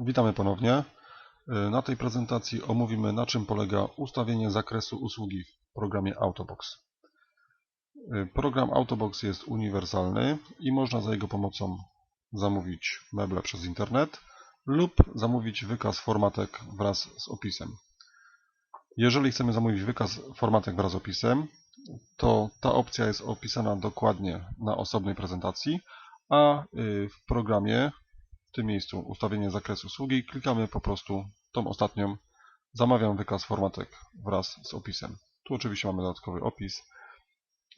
Witamy ponownie. Na tej prezentacji omówimy na czym polega ustawienie zakresu usługi w programie Autobox. Program Autobox jest uniwersalny i można za jego pomocą zamówić meble przez internet lub zamówić wykaz formatek wraz z opisem. Jeżeli chcemy zamówić wykaz formatek wraz z opisem, to ta opcja jest opisana dokładnie na osobnej prezentacji, a w programie w tym miejscu ustawienie zakresu usługi, klikamy po prostu tą ostatnią zamawiam wykaz formatek wraz z opisem. Tu oczywiście mamy dodatkowy opis,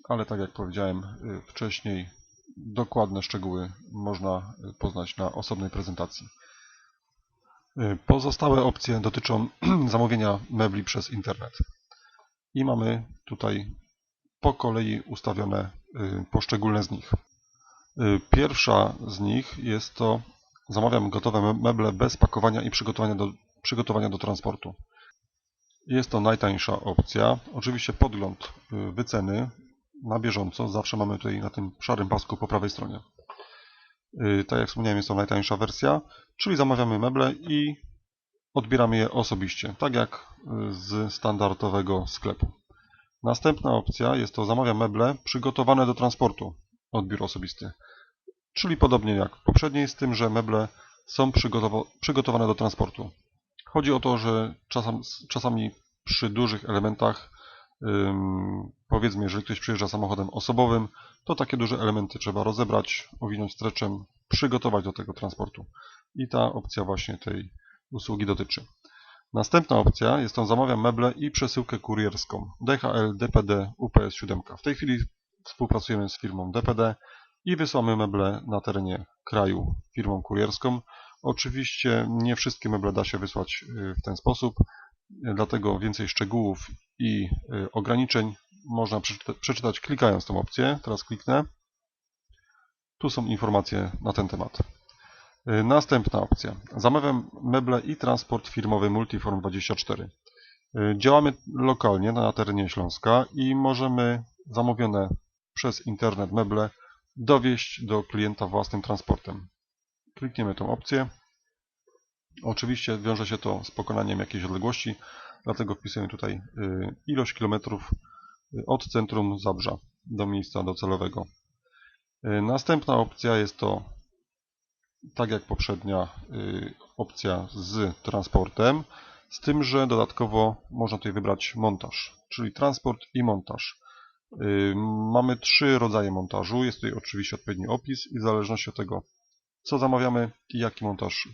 ale tak jak powiedziałem y, wcześniej, dokładne szczegóły można y, poznać na osobnej prezentacji. Y, pozostałe opcje dotyczą zamówienia mebli przez internet. I mamy tutaj po kolei ustawione poszczególne z nich. Pierwsza z nich jest to Zamawiam gotowe meble bez pakowania i przygotowania do, przygotowania do transportu. Jest to najtańsza opcja. Oczywiście podgląd y, wyceny na bieżąco zawsze mamy tutaj na tym szarym pasku po prawej stronie. Y, tak jak wspomniałem, jest to najtańsza wersja, czyli zamawiamy meble i odbieramy je osobiście, tak jak y, z standardowego sklepu. Następna opcja jest to zamawiam meble przygotowane do transportu, odbiór osobisty. Czyli podobnie jak w poprzedniej, z tym, że meble są przygotowane do transportu. Chodzi o to, że czasami, przy dużych elementach, powiedzmy, jeżeli ktoś przyjeżdża samochodem osobowym, to takie duże elementy trzeba rozebrać, owinąć streczem, przygotować do tego transportu. I ta opcja właśnie tej usługi dotyczy. Następna opcja jest to zamawiam meble i przesyłkę kurierską DHL, DPD, UPS 7. W tej chwili współpracujemy z firmą DPD i wysłamy meble na terenie kraju firmą kurierską. Oczywiście nie wszystkie meble da się wysłać y, w ten sposób, dlatego więcej szczegółów i y, ograniczeń można przeczytać klikając tą opcję. Teraz kliknę. Tu są informacje na ten temat. Y, następna opcja. Zamawiam meble i transport firmowy Multiform24. Działamy lokalnie na terenie Śląska i możemy zamówione przez internet meble dowieść do klienta własnym transportem. Klikniemy tę opcję. Oczywiście wiąże się to z pokonaniem jakiejś odległości, dlatego wpisujemy tutaj y, ilość kilometrów y, od centrum Zabrza do miejsca docelowego. Y, następna opcja jest to, tak jak poprzednia opcja z transportem, z tym, że dodatkowo można tutaj wybrać montaż, czyli transport i montaż. Mamy trzy rodzaje montażu. Jest tutaj oczywiście odpowiedni opis i w zależności od tego, co zamawiamy i jaki montaż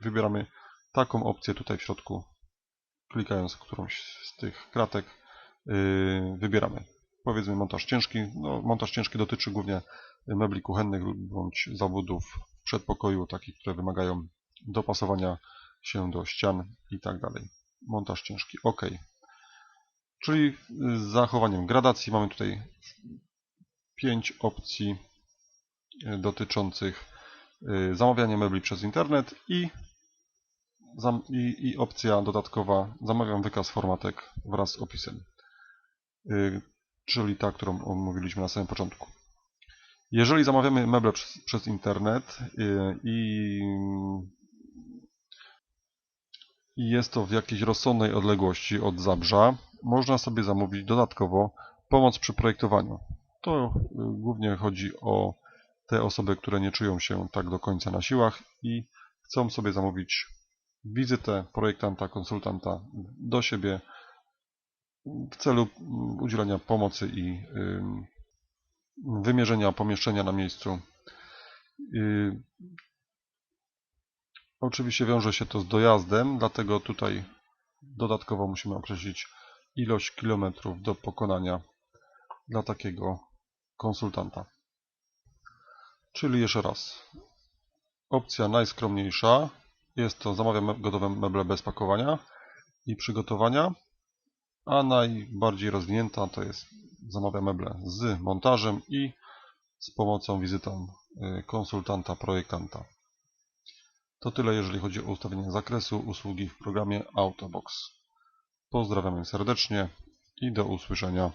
wybieramy taką opcję tutaj w środku, klikając którąś z tych kratek, yy, wybieramy. Powiedzmy montaż ciężki. No, montaż ciężki dotyczy głównie mebli kuchennych bądź zawodów w przedpokoju, takich, które wymagają dopasowania się do ścian i tak dalej. Montaż ciężki. OK. Czyli z zachowaniem gradacji mamy tutaj pięć opcji e, dotyczących e, zamawiania mebli przez internet i, i, i opcja dodatkowa zamawiam wykaz formatek wraz z opisem, czyli ta, którą omówiliśmy na samym początku. Jeżeli zamawiamy meble przez, przez internet i i jest to w jakiejś rozsądnej odległości od Zabrza, można sobie zamówić dodatkowo pomoc przy projektowaniu. To y, głównie chodzi o te osoby, które nie czują się tak do końca na siłach i chcą sobie zamówić wizytę projektanta, konsultanta do siebie w celu udzielenia pomocy i wymierzenia pomieszczenia na miejscu. Y, oczywiście wiąże się to z dojazdem, dlatego tutaj dodatkowo musimy określić ilość kilometrów do pokonania dla takiego konsultanta. Czyli jeszcze raz. Opcja najskromniejsza jest to zamawiam gotowe meble bez pakowania i przygotowania, a najbardziej rozwinięta to jest zamawiam meble z montażem i z pomocą wizytą y, konsultanta, projektanta. To tyle jeżeli chodzi o ustawienie zakresu usługi w programie Autobox. Pozdrawiamy serdecznie i do usłyszenia.